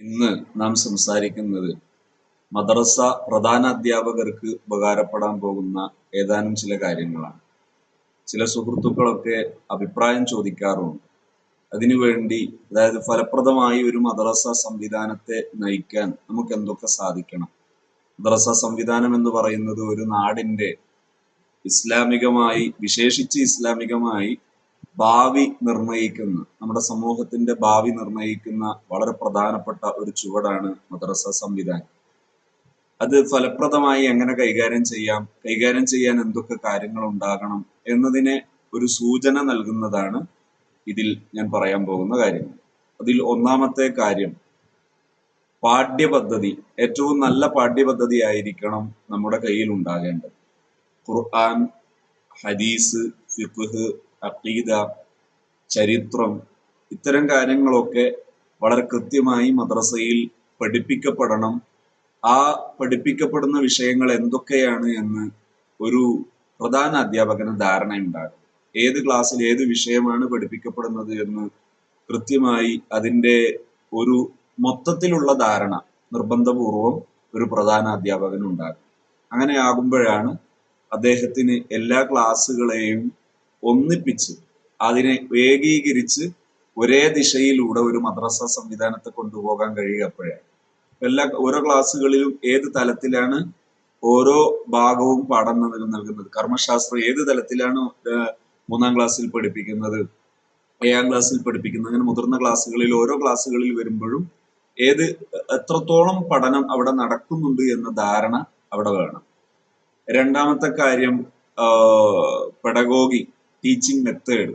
ഇന്ന് നാം സംസാരിക്കുന്നത് മദ്രസ പ്രധാന അധ്യാപകർക്ക് ഉപകാരപ്പെടാൻ പോകുന്ന ഏതാനും ചില കാര്യങ്ങളാണ്. ചില സുഹൃത്തുക്കളൊക്കെ അഭിപ്രായം ചോദിക്കാറുണ്ട്. അതിനുവേണ്ടി അതായത് ഫലപ്രദമായി ഒരു മദ്രസ സംവിധാനത്തെ നയിക്കാൻ നമുക്ക് എന്തൊക്കെ സാധിക്കണം? മദ്രസ സംവിധാനം എന്ന് പറയുന്നത് ഒരു നാടിന്റെ ഇസ്ലാമികമായി വിശേഷിച്ച് ഇസ്ലാമികമായി ഭാവി നിർണയിക്കുന്ന നമ്മുടെ സമൂഹത്തിന്റെ ഭാവി നിർണയിക്കുന്ന വളരെ പ്രധാനപ്പെട്ട ഒരു ചുവടാണ് മദ്രസ സംവിധാനം. അത് ഫലപ്രദമായി എങ്ങനെ കൈകാര്യം ചെയ്യാം കൈകാര്യം ചെയ്യാൻ എന്തൊക്കെ കാര്യങ്ങൾ ഉണ്ടാകണം എന്നതിനെ ഒരു സൂചന നൽകുന്നതാണ് ഇതിൽ ഞാൻ പറയാൻ പോകുന്ന കാര്യങ്ങൾ അതിൽ ഒന്നാമത്തെ കാര്യം പാഠ്യപദ്ധതി ഏറ്റവും നല്ല പാഠ്യപദ്ധതി ആയിരിക്കണം നമ്മുടെ കയ്യിൽ ഉണ്ടാകേണ്ടത്. ഖുർആൻ ഹദീസ് ഫിഖ് അഖീദ ചരിത്രം ഇത്തരം കാര്യങ്ങളൊക്കെ വളരെ കൃത്യമായി മദ്രസയിൽ പഠിപ്പിക്കപ്പെടണം. ആ പഠിപ്പിക്കപ്പെടുന്ന വിഷയങ്ങൾ എന്തൊക്കെയാണ് എന്ന് ഒരു പ്രധാന അധ്യാപകന് ധാരണയുണ്ടാകും. ഏത് ക്ലാസ്സിൽ ഏത് വിഷയമാണ് പഠിപ്പിക്കപ്പെടുന്നത് എന്ന് കൃത്യമായി അതിന്റെ ഒരു മൊത്തത്തിലുള്ള ധാരണ നിർബന്ധപൂർവം ഒരു പ്രധാന അധ്യാപകനുണ്ടാകും. അങ്ങനെ ആകുമ്പോഴാണ് അദ്ദേഹത്തിന് എല്ലാ ക്ലാസ്സുകളെയും ഒന്നിപ്പിച്ച് അതിനെ ഏകീകരിച്ച് ഒരേ ദിശയിലൂടെ ഒരു മദ്രസ സംവിധാനത്തെ കൊണ്ടുപോകാൻ കഴിയുക അപ്പോഴാണ്. എല്ലാ ഓരോ ക്ലാസ്സുകളിലും ഏത് തലത്തിലാണ് ഓരോ ഭാഗവും പാഠം നൽക- നൽകുന്നത്? കർമ്മശാസ്ത്രം ഏത് തലത്തിലാണ് മൂന്നാം ക്ലാസ്സിൽ പഠിപ്പിക്കുന്നത്? ഏഴാം ക്ലാസ്സിൽ പഠിപ്പിക്കുന്നത്? അങ്ങനെ മുതിർന്ന ക്ലാസ്സുകളിൽ ഓരോ ക്ലാസ്സുകളിൽ വരുമ്പോഴും ഏത് എത്രത്തോളം പഠനം അവിടെ നടക്കുന്നുണ്ട് എന്ന ധാരണ അവിടെ വേണം. രണ്ടാമത്തെ കാര്യം പെഡഗോഗി ടീച്ചിങ് മെത്തേഡ്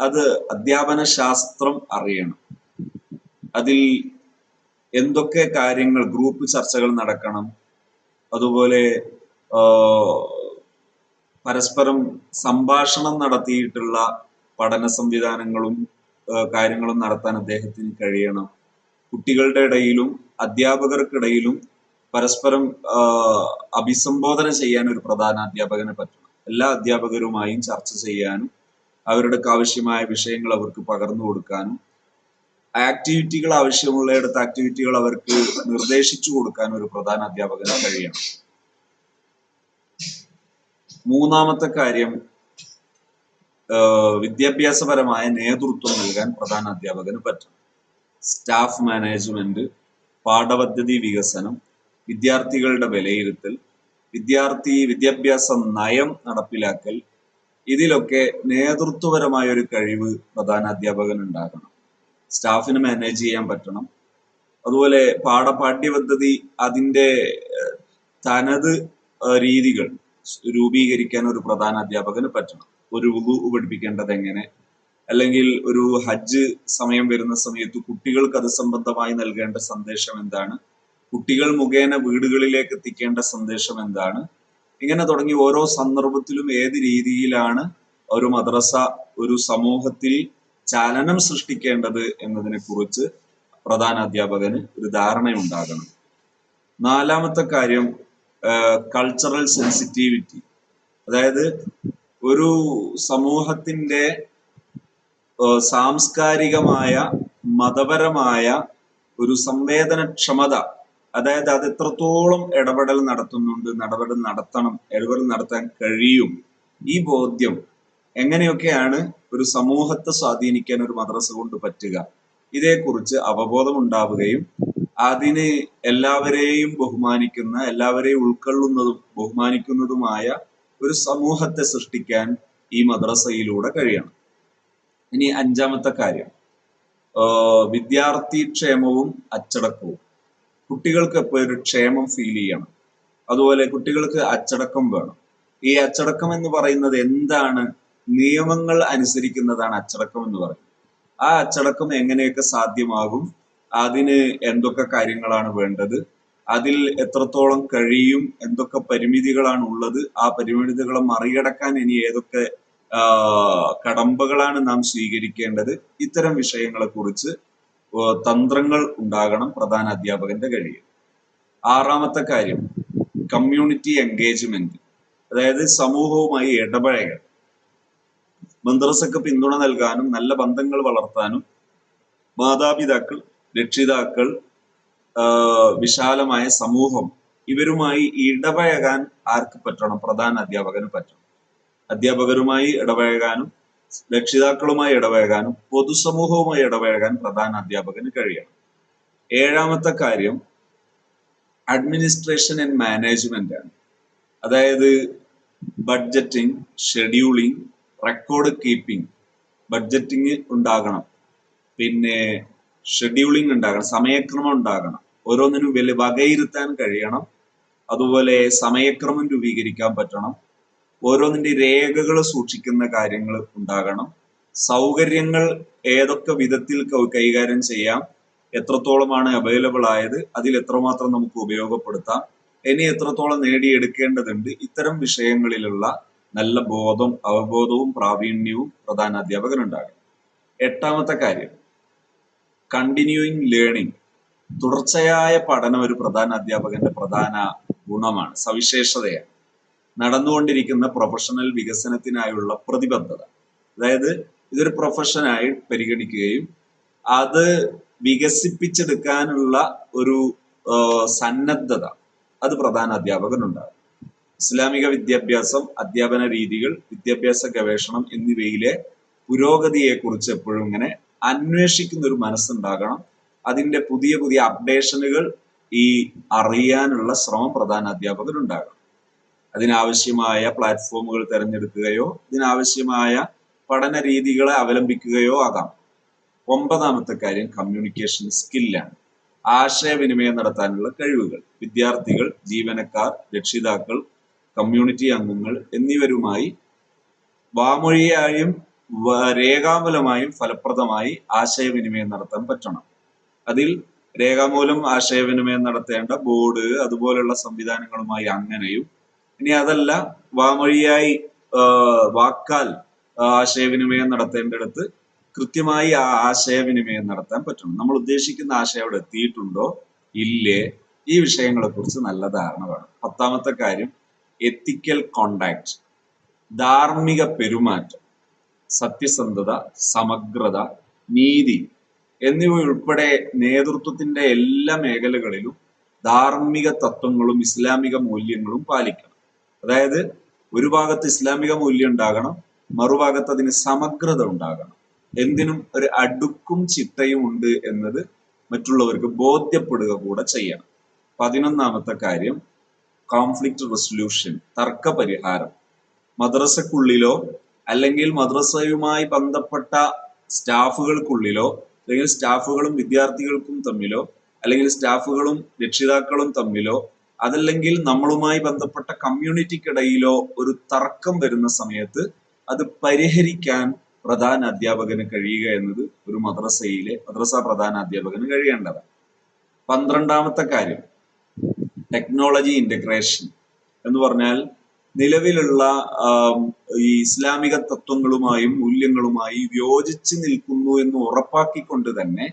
അത് അധ്യാപന ശാസ്ത്രം അറിയണം. അതിൽ എന്തൊക്കെ കാര്യങ്ങൾ ഗ്രൂപ്പ് ചർച്ചകൾ നടക്കണം. അതുപോലെ പരസ്പരം സംഭാഷണം നടത്തിയിട്ടുള്ള പഠന സംവിധാനങ്ങളും കാര്യങ്ങളും നടത്താൻ അദ്ദേഹത്തിന് കഴിയണം. കുട്ടികളുടെ ഇടയിലും അധ്യാപകർക്കിടയിലും പരസ്പരം അഭിസംബോധന ചെയ്യാൻ ഒരു പ്രധാന അധ്യാപകന് പറ്റണം. എല്ലാ അധ്യാപകരുമായും ചർച്ച ചെയ്യാനും അവരുടെ ആവശ്യമായ വിഷയങ്ങൾ അവർക്ക് പകർന്നു കൊടുക്കാനും ആക്ടിവിറ്റികൾ ആവശ്യമുള്ളയിടത്ത് ആക്ടിവിറ്റികൾ അവർക്ക് നിർദ്ദേശിച്ചു കൊടുക്കാൻ ഒരു പ്രധാന അധ്യാപകന് കഴിയണം. മൂന്നാമത്തെ കാര്യം വിദ്യാഭ്യാസപരമായ നേതൃത്വം നൽകാൻ പ്രധാന അധ്യാപകന് പറ്റും. സ്റ്റാഫ് മാനേജ്മെന്റ് പാഠപദ്ധതി വികസനം വിദ്യാർത്ഥികളുടെ വിലയിരുത്തൽ വിദ്യാർത്ഥി വിദ്യാഭ്യാസ നയം നടപ്പിലാക്കൽ ഇതിലൊക്കെ നേതൃത്വപരമായ ഒരു കഴിവ് പ്രധാന അധ്യാപകൻ ഉണ്ടാകണം. സ്റ്റാഫിന് മാനേജ് ചെയ്യാൻ പറ്റണം. അതുപോലെ പാഠപാഠ്യപദ്ധതി അതിന്റെ തനത് രീതികൾ രൂപീകരിക്കാൻ ഒരു പ്രധാന അധ്യാപകന് പറ്റണം. ഒരു വുളു പഠിപ്പിക്കേണ്ടത് എങ്ങനെ? അല്ലെങ്കിൽ ഒരു ഹജ്ജ് സമയം വരുന്ന സമയത്ത് കുട്ടികൾക്ക് അത് സംബന്ധമായി നൽകേണ്ട സന്ദേശം എന്താണ്? കുട്ടികൾ മുഖേന വീടുകളിലേക്ക് എത്തിക്കേണ്ട സന്ദേശം എന്താണ്? ഇങ്ങനെ തുടങ്ങി ഓരോ സന്ദർഭത്തിലും ഏത് രീതിയിലാണ് ഒരു മദ്രസ ഒരു സമൂഹത്തിൽ ചലനം സൃഷ്ടിക്കേണ്ടത് എന്നതിനെ കുറിച്ച് പ്രധാന അധ്യാപകന് ഒരു ധാരണയുണ്ടാകണം. നാലാമത്തെ കാര്യം കൾച്ചറൽ സെൻസിറ്റിവിറ്റി അതായത് ഒരു സമൂഹത്തിന്റെ സാംസ്കാരികമായ മതപരമായ ഒരു സംവേദനക്ഷമത അതായത് അത് എത്രത്തോളം ഇടപെടൽ നടത്തുന്നുണ്ട് നടപടൽ നടത്തണം ഇടപെടൽ നടത്താൻ കഴിയും ഈ ബോധ്യം എങ്ങനെയൊക്കെയാണ് ഒരു സമൂഹത്തെ സ്വാധീനിക്കാൻ ഒരു മദ്രസ കൊണ്ട് പറ്റുക? ഇതേക്കുറിച്ച് അവബോധം ഉണ്ടാവുകയും അതിന് എല്ലാവരെയും ബഹുമാനിക്കുന്ന എല്ലാവരെയും ഉൾക്കൊള്ളുന്നതും ബഹുമാനിക്കുന്നതുമായ ഒരു സമൂഹത്തെ സൃഷ്ടിക്കാൻ ഈ മദ്രസയിലൂടെ കഴിയണം. ഇനി അഞ്ചാമത്തെ കാര്യം. വിദ്യാർത്ഥി ക്ഷേമവും അച്ചടക്കവും. കുട്ടികൾക്ക് ഒരു ക്ഷേമം ഫീൽ ചെയ്യണം. അതുപോലെ കുട്ടികൾക്ക് അച്ചടക്കം വേണം. ഈ അച്ചടക്കം എന്ന് പറയുന്നത് എന്താണ്? നിയമങ്ങൾ അനുസരിക്കുന്നതാണ് അച്ചടക്കം എന്ന് പറയുന്നത്. ആ അച്ചടക്കം എങ്ങനെയൊക്കെ സാധ്യമാകും? അതിന് എന്തൊക്കെ കാര്യങ്ങളാണ് വേണ്ടത്? അതിൽ എത്രത്തോളം കഴിയും? എന്തൊക്കെ പരിമിതികളാണ് ഉള്ളത്? ആ പരിമിതികളെ മറികടക്കാൻ ഇനി ഏതൊക്കെ കടമ്പകളാണ് നാം സ്വീകരിക്കേണ്ടത്? ഇത്തരം വിഷയങ്ങളെ കുറിച്ച് തന്ത്രങ്ങൾ ഉണ്ടാകണം പ്രധാന അധ്യാപകന്റെ കഴിയും ആറാമത്തെ കാര്യം കമ്മ്യൂണിറ്റി എൻഗേജ്മെന്റ് അതായത് സമൂഹവുമായി ഇടപഴകൽ. മദ്രസക്ക് പിന്തുണ നൽകാനും നല്ല ബന്ധങ്ങൾ വളർത്താനും മാതാപിതാക്കൾ രക്ഷിതാക്കൾ വിശാലമായ സമൂഹം ഇവരുമായി ഇടപഴകാൻ ആർക്ക് പറ്റണം? പ്രധാന അധ്യാപകന് പറ്റണം. അധ്യാപകരുമായി ഇടപഴകാനും രക്ഷിതാക്കളുമായി ഇടപഴകാനും പൊതുസമൂഹവുമായി ഇടപഴകാൻ പ്രധാന അധ്യാപകന് കഴിയണം. ഏഴാമത്തെ കാര്യം അഡ്മിനിസ്ട്രേഷൻ ആൻഡ് മാനേജ്മെന്റ് ആണ്. അതായത് budgeting scheduling record keeping budgeting ഉണ്ടാകണം. പിന്നെ ഷെഡ്യൂളിംഗ് ഉണ്ടാകണം സമയക്രമം ഉണ്ടാകണം. ഓരോന്നിനും വലിയ വകയിരുത്താൻ കഴിയണം. അതുപോലെ സമയക്രമം രൂപീകരിക്കാൻ പറ്റണം. ഓരോന്നിന്റെ രേഖകൾ സൂക്ഷിക്കുന്ന കാര്യങ്ങൾ ഉണ്ടാകണം. സൗകര്യങ്ങൾ ഏതൊക്കെ വിധത്തിൽ കൈകാര്യം ചെയ്യാം എത്രത്തോളമാണ് അവൈലബിൾ ആയത് അതിൽ എത്രമാത്രം നമുക്ക് ഉപയോഗപ്പെടുത്താം ഇനി എത്രത്തോളം നേടിയെടുക്കേണ്ടതുണ്ട് ഇത്തരം വിഷയങ്ങളിലുള്ള നല്ല ബോധം അവബോധവും പ്രാവീണ്യവും പ്രധാന അധ്യാപകനുണ്ടാകണം. എട്ടാമത്തെ കാര്യം കണ്ടിന്യൂയിങ് ലേണിംഗ് തുടർച്ചയായ പഠനം ഒരു പ്രധാന അധ്യാപകന്റെ പ്രധാന ഗുണമാണ് സവിശേഷതയാണ്. നടന്നുകൊണ്ടിരിക്കുന്ന പ്രൊഫഷണൽ വികസനത്തിനായുള്ള പ്രതിബദ്ധത. അതായത് ഇതൊരു പ്രൊഫഷനായി പരിഗണിക്കുകയും അത് വികസിപ്പിച്ചെടുക്കാനുള്ള ഒരു സന്നദ്ധത അത് പ്രധാന അധ്യാപകനുണ്ടാകും. ഇസ്ലാമിക വിദ്യാഭ്യാസം അധ്യാപന രീതികൾ വിദ്യാഭ്യാസ ഗവേഷണം എന്നിവയിലെ പുരോഗതിയെക്കുറിച്ച് എപ്പോഴും ഇങ്ങനെ അന്വേഷിക്കുന്ന ഒരു മനസ്സുണ്ടാകണം. അതിന്റെ പുതിയ പുതിയ അപ്ഡേഷനുകൾ ഈ അറിയാനുള്ള ശ്രമം പ്രധാന അധ്യാപകനുണ്ടാകണം. അതിനാവശ്യമായ പ്ലാറ്റ്ഫോമുകൾ തിരഞ്ഞെടുക്കുകയോ ഇതിനാവശ്യമായ പഠന രീതികളെ അവലംബിക്കുകയോ ആകാം. ഒമ്പതാമത്തെ കാര്യം കമ്മ്യൂണിക്കേഷൻ സ്കില്ലാണ് ആശയവിനിമയം നടത്താനുള്ള കഴിവുകൾ. വിദ്യാർത്ഥികൾ ജീവനക്കാർ രക്ഷിതാക്കൾ കമ്മ്യൂണിറ്റി അംഗങ്ങൾ എന്നിവരുമായി വാമൊഴിയായും രേഖാമൂലമായും ഫലപ്രദമായി ആശയവിനിമയം നടത്താൻ പറ്റണം. അതിൽ രേഖാമൂലം ആശയവിനിമയം നടത്തേണ്ട ബോർഡ് അതുപോലുള്ള സംവിധാനങ്ങളുമായി അങ്ങനെയും ഇനി അതല്ല വാമൊഴിയായി വാക്കാൽ ആശയവിനിമയം നടത്തേണ്ടടുത്ത് കൃത്യമായി ആ ആശയവിനിമയം നടത്താൻ പറ്റണം നമ്മൾ ഉദ്ദേശിക്കുന്ന ആശയം അവിടെ എത്തിയിട്ടുണ്ടോ? ഇല്ലേ? ഈ വിഷയങ്ങളെ കുറിച്ച് നല്ല ധാരണ വേണം. പത്താമത്തെ കാര്യം എത്തിക്കൽ കോണ്ടാക്ട് ധാർമ്മിക പെരുമാറ്റം സത്യസന്ധത സമഗ്രത നീതി എന്നിവ ഉൾപ്പെടെ നേതൃത്വത്തിന്റെ എല്ലാ മേഖലകളിലും ധാർമ്മിക തത്വങ്ങളും ഇസ്ലാമിക മൂല്യങ്ങളും പാലിക്കണം. അതായത് ഒരു ഭാഗത്ത് ഇസ്ലാമിക മൂല്യം ഉണ്ടാകണം മറുഭാഗത്ത് അതിന് സമഗ്രത ഉണ്ടാകണം. എന്തിനും ഒരു അടുക്കും ചിട്ടയും ഉണ്ട് എന്നത് മറ്റുള്ളവർക്ക് ബോധ്യപ്പെടുക കൂടെ ചെയ്യണം. പതിനൊന്നാമത്തെ കാര്യം കോൺഫ്ലിക്ട് റെസൊല്യൂഷൻ തർക്ക പരിഹാരം മദ്രസക്കുള്ളിലോ അല്ലെങ്കിൽ മദ്രസയുമായി ബന്ധപ്പെട്ട സ്റ്റാഫുകൾക്കുള്ളിലോ അല്ലെങ്കിൽ സ്റ്റാഫുകളും വിദ്യാർത്ഥികൾക്കും തമ്മിലോ അല്ലെങ്കിൽ സ്റ്റാഫുകളും രക്ഷിതാക്കളും തമ്മിലോ അതല്ലെങ്കിൽ നമ്മളുമായി ബന്ധപ്പെട്ട കമ്മ്യൂണിറ്റിക്കിടയിലോ ഒരു തർക്കം വരുന്ന സമയത്ത് അത് പരിഹരിക്കാൻ പ്രധാന അധ്യാപകന് കഴിയുക എന്നത് ഒരു മദ്രസയിലെ മദ്രസ പ്രധാന അധ്യാപകന് കഴിയേണ്ടതാണ്. പന്ത്രണ്ടാമത്തെ കാര്യം ടെക്നോളജി ഇന്റഗ്രേഷൻ എന്ന് പറഞ്ഞാൽ നിലവിലുള്ള ഈ ഇസ്ലാമിക തത്വങ്ങളുമായും മൂല്യങ്ങളുമായി യോജിച്ച് നിൽക്കുന്നു എന്ന് ഉറപ്പാക്കിക്കൊണ്ട് തന്നെ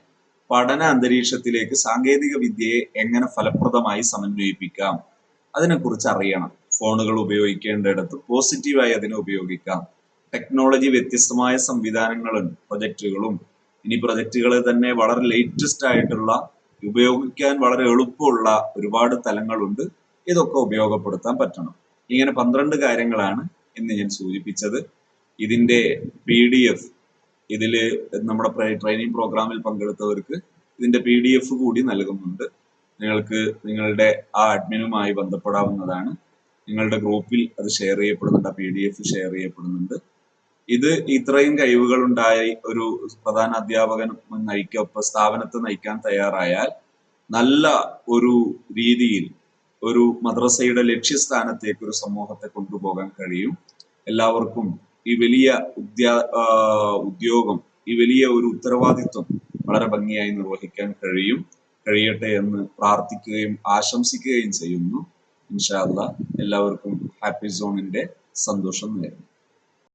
പഠന അന്തരീക്ഷത്തിലേക്ക് സാങ്കേതിക വിദ്യയെ എങ്ങനെ ഫലപ്രദമായി സമന്വയിപ്പിക്കാം? അതിനെക്കുറിച്ച് അറിയണം. ഫോണുകൾ ഉപയോഗിക്കേണ്ടിടത്ത് പോസിറ്റീവായി അതിനെ ഉപയോഗിക്കാം. ടെക്നോളജി വ്യത്യസ്തമായ സംവിധാനങ്ങളും പ്രൊജക്റ്റുകളും ഇനി പ്രൊജക്റ്റുകളെ തന്നെ വളരെ ലേറ്റസ്റ്റ് ആയിട്ടുള്ള ഉപയോഗിക്കാൻ വളരെ എളുപ്പമുള്ള ഒരുപാട് തലങ്ങളുണ്ട്. ഇതൊക്കെ ഉപയോഗപ്പെടുത്താൻ പറ്റണം. ഇങ്ങനെ പന്ത്രണ്ട് കാര്യങ്ങളാണ് ഇന്ന് ഞാൻ സൂചിപ്പിച്ചത്. ഇതിന്റെ പി ഡി എഫ് ഇതിൽ നമ്മുടെ ട്രെയിനിങ് പ്രോഗ്രാമിൽ പങ്കെടുത്തവർക്ക് ഇതിന്റെ പി ഡി എഫ് കൂടി നൽകുന്നുണ്ട്. നിങ്ങൾക്ക് നിങ്ങളുടെ ആ അഡ്മിനുമായി ബന്ധപ്പെടാവുന്നതാണ്. നിങ്ങളുടെ ഗ്രൂപ്പിൽ അത് ഷെയർ ചെയ്യപ്പെടുന്നുണ്ട് ആ പി ഡി എഫ് ഷെയർ ചെയ്യപ്പെടുന്നുണ്ട്. ഇത് ഇത്രയും കഴിവുകൾ ഉണ്ടായി ഒരു പ്രധാന അധ്യാപകൻ നയിക്കൊപ്പം സ്ഥാപനത്തെ നയിക്കാൻ തയ്യാറായാൽ നല്ല ഒരു രീതിയിൽ ഒരു മദ്രസയുടെ ലക്ഷ്യസ്ഥാനത്തേക്ക് ഒരു സമൂഹത്തെ കൊണ്ടുപോകാൻ കഴിയും. എല്ലാവർക്കും ഈ വലിയ ഉദ്യാ ഉദ്യോഗം ഈ വലിയ ഒരു ഉത്തരവാദിത്വം വളരെ ഭംഗിയായി നിർവഹിക്കാൻ കഴിയും. കഴിയട്ടെ എന്ന് പ്രാർത്ഥിക്കുകയും ആശംസിക്കുകയും ചെയ്യുന്നു. ഇൻഷാല്ല എല്ലാവർക്കും ഹാപ്പി സോണിന്റെ സന്തോഷം നേരുന്നു.